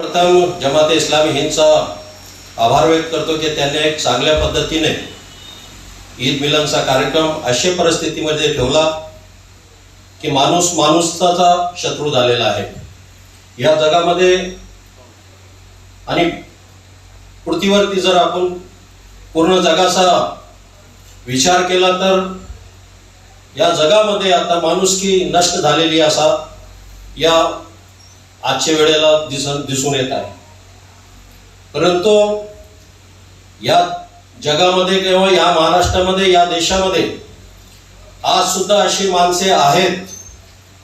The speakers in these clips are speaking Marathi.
प्रथम जमाते इस्लामी हिंदचा आभार व्यक्त करतो की त्यांनी एक चांगल्या पद्धतीने ईद मिलनचा कार्यक्रम अशा परिस्थितीमध्ये ठेवला की माणूस माणूसचा शत्रू झालेला आहे. या जगामध्ये आणि पृथ्वीवरती जर आपण पूर्ण जगाचा विचार केला तर या जगामध्ये आता माणुसकी नष्ट झालेली असा या आजच्या वेळेला दिसून दिसून येत आहे. परंतु या जगामध्ये किंवा या महाराष्ट्रामध्ये या देशामध्ये आज सुद्धा अशी माणसे आहेत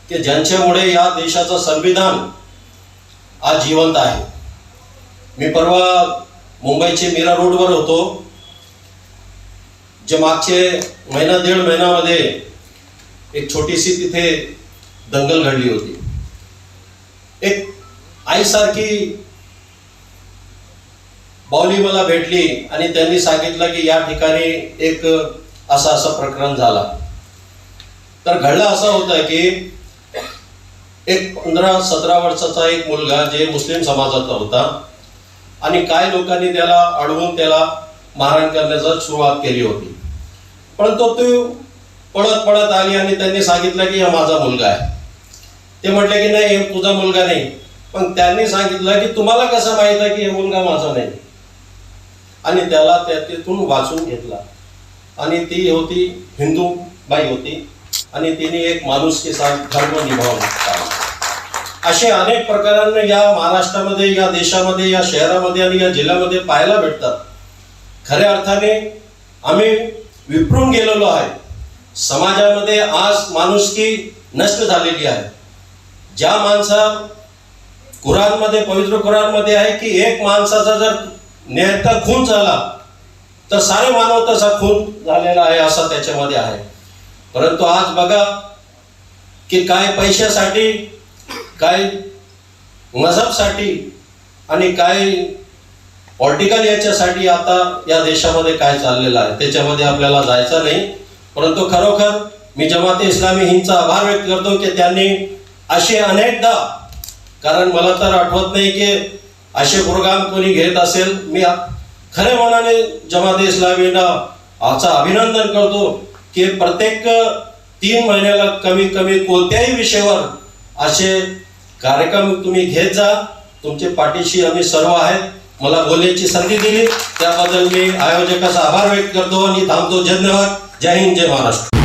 की ज्यांच्यामुळे या देशाचं संविधान आज जिवंत आहे. मी परवा मुंबईचे मीरा रोडवर होतो. जे मागचे महिना दीड महिन्यामध्ये एक छोटीशी तिथे दंगल घडली होती. एक आईसारखी बावली मला भेटली आणि त्यांनी सांगितलं की या ठिकाणी एक असा असं प्रकरण झाला. तर घडलं असं होतं की एक पंधरा सतरा वर्षाचा एक मुलगा जे मुस्लिम समाजाचा होता आणि काय लोकांनी त्याला अडवून त्याला मारहाण करण्याचा सुरुवात केली होती. परंतु तो पळत पळत आली आणि त्यांनी सांगितलं की हा माझा मुलगा आहे. ते म्हटले की नाही हे तुझा मुलगा नाही. पण त्यांनी सांगितलं की तुम्हाला कसं माहीत आहे की हे मुलगा माझा नाही? आणि त्याला त्या तिथून वाचून घेतला. आणि ती होती हिंदू बाई होती. आणि तिने एक माणुसकी साथ धर्म निभावला. असे अनेक प्रकारांना या महाराष्ट्रामध्ये या देशामध्ये या शहरामध्ये आणि या जिल्ह्यामध्ये पाहायला भेटतात. खऱ्या अर्थाने आम्ही विपरून गेलेलो आहे. समाजामध्ये आज माणुसकी नष्ट झालेली आहे. ज्या माणसा कुरानमध्ये पवित्र कुरानमध्ये आहे की एक माणसाचा जर नेहता खून झाला तर सारे मानव तसा खून झालेला आहे असा त्याच्यामध्ये आहे. परंतु आज बघा की काय पैशासाठी काय मजहबसाठी आणि काय पॉलिटिकल याच्यासाठी आता या देशामध्ये काय चाललेलं आहे. त्याच्यामध्ये आपल्याला जायचं नाही. परंतु खरोखर मी जमाते इस्लामी हिंदचा आभार व्यक्त करतो की त्यांनी असे अनेकदा कारण मला तर आठवत नाही की असे प्रोग्राम कोणी घेत असेल मी खरे मनाने जमाते इस्लामीला आजचा अभिनंदन करतो की प्रत्येक तीन महिन्याला कमीत कमी कोणत्याही विषयावर असे कार्यक्रम तुम्ही घेत जा तुमचे पाठीशी आम्ही सर्व आहेत. मला बोलण्याची संधी दिली. त्याबद्दल मी आयोजकाचा आभार व्यक्त करतो आणि थांबतो. धन्यवाद. जय हिंद जय महाराष्ट्र.